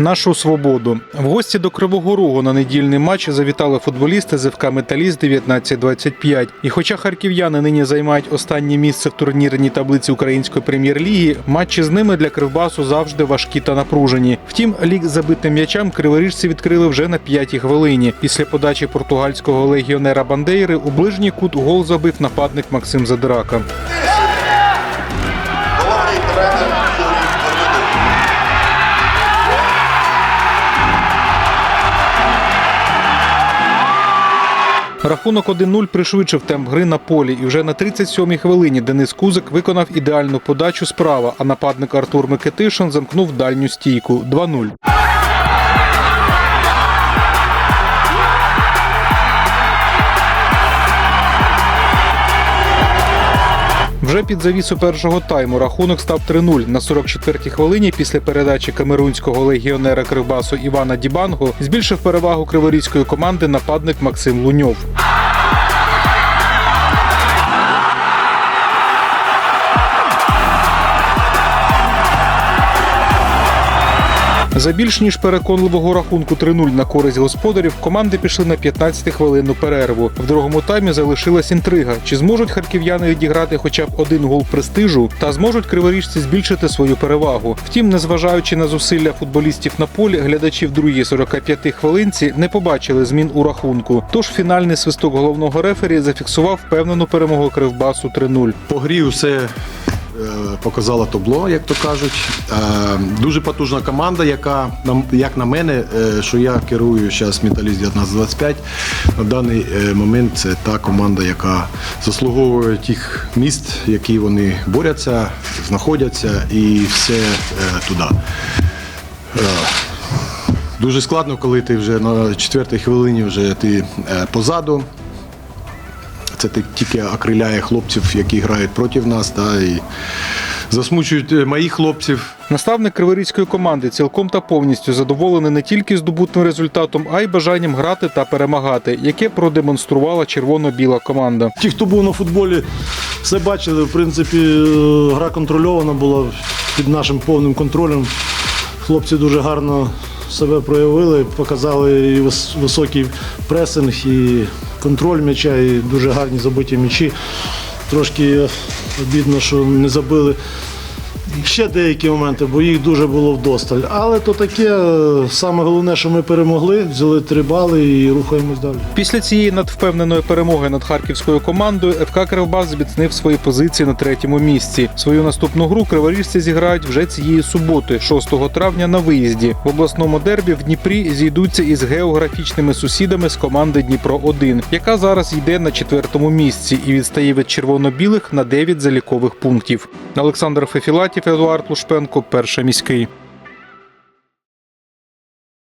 нашу свободу. В гості до Кривого Рогу на недільний матч завітали футболісти з ФК Металіст 1925. І хоча харків'яни нині займають останнє місце в турнірній таблиці української прем'єр-ліги, матчі з ними для Кривбасу завжди важкі та напружені. Втім, лік забитим м'ячам криворіжці відкрили вже на п'ятій хвилині. Після подачі португальського легіонера Бандейри у ближній кут гол забив нападник Максим Задирака. Рахунок 1-0 пришвидшив темп гри на полі, і вже на 37-й хвилині Денис Кузик виконав ідеальну подачу справа, а нападник Артур Микитишин замкнув дальню стійку 2-0. Вже під завісу першого тайму рахунок став 3-0 на 44-й хвилині після передачі камерунського легіонера Кривбасу Івана Дібанго збільшив перевагу криворізької команди нападник Максим Луньов. За більш ніж переконливого рахунку 3-0 на користь господарів команди пішли на 15 хвилинну перерву. В другому таймі залишилась інтрига: чи зможуть харків'яни відіграти хоча б один гол престижу, та зможуть криворіжці збільшити свою перевагу. Втім, незважаючи на зусилля футболістів на полі, глядачі в другій 45 хвилинці не побачили змін у рахунку. Тож фінальний свисток головного рефері зафіксував впевнену перемогу Кривбасу 3-0. По грі все е, показало табло, як то кажуть. Е, Дуже потужна команда, яка, як на мене, е, що я керую зараз Металіст 1925. На даний момент це та команда, яка заслуговує тих міст, які вони борються, знаходяться і все туди. Дуже складно, коли ти вже на четвертій хвилині вже ти позаду. Це тільки окриляє хлопців, які грають проти нас, та, і засмучують е, моїх хлопців. Наставник криворізької команди цілком та повністю задоволений не тільки здобутим результатом, а й бажанням грати та перемагати, яке продемонструвала червоно-біла команда. Ті, хто був на футболі, все бачили. В принципі, е, гра контрольована була під нашим повним контролем. Хлопці дуже гарно себе проявили, показали і високий пресинг, і контроль м'яча, і дуже гарні забиті м'ячі. Трошки обідно, що не забили. Ще деякі моменти, бо їх дуже було вдосталь. Але то таке, е, саме головне, що ми перемогли, взяли три бали і рухаємось далі. Після цієї надвпевненої перемоги над харківською командою ФК Кривбас зміцнив свої позиції на третьому місці. Свою наступну гру криворіжці зіграють вже цієї суботи, 6 травня, на виїзді. В обласному дербі в Дніпрі зійдуться із географічними сусідами з команди Дніпро 1 яка зараз йде на четвертому місці і відстає від червоно-білих на 9 залікових пунктів. Олександр Фефілатів, Едуард Лушпенко, перший міський.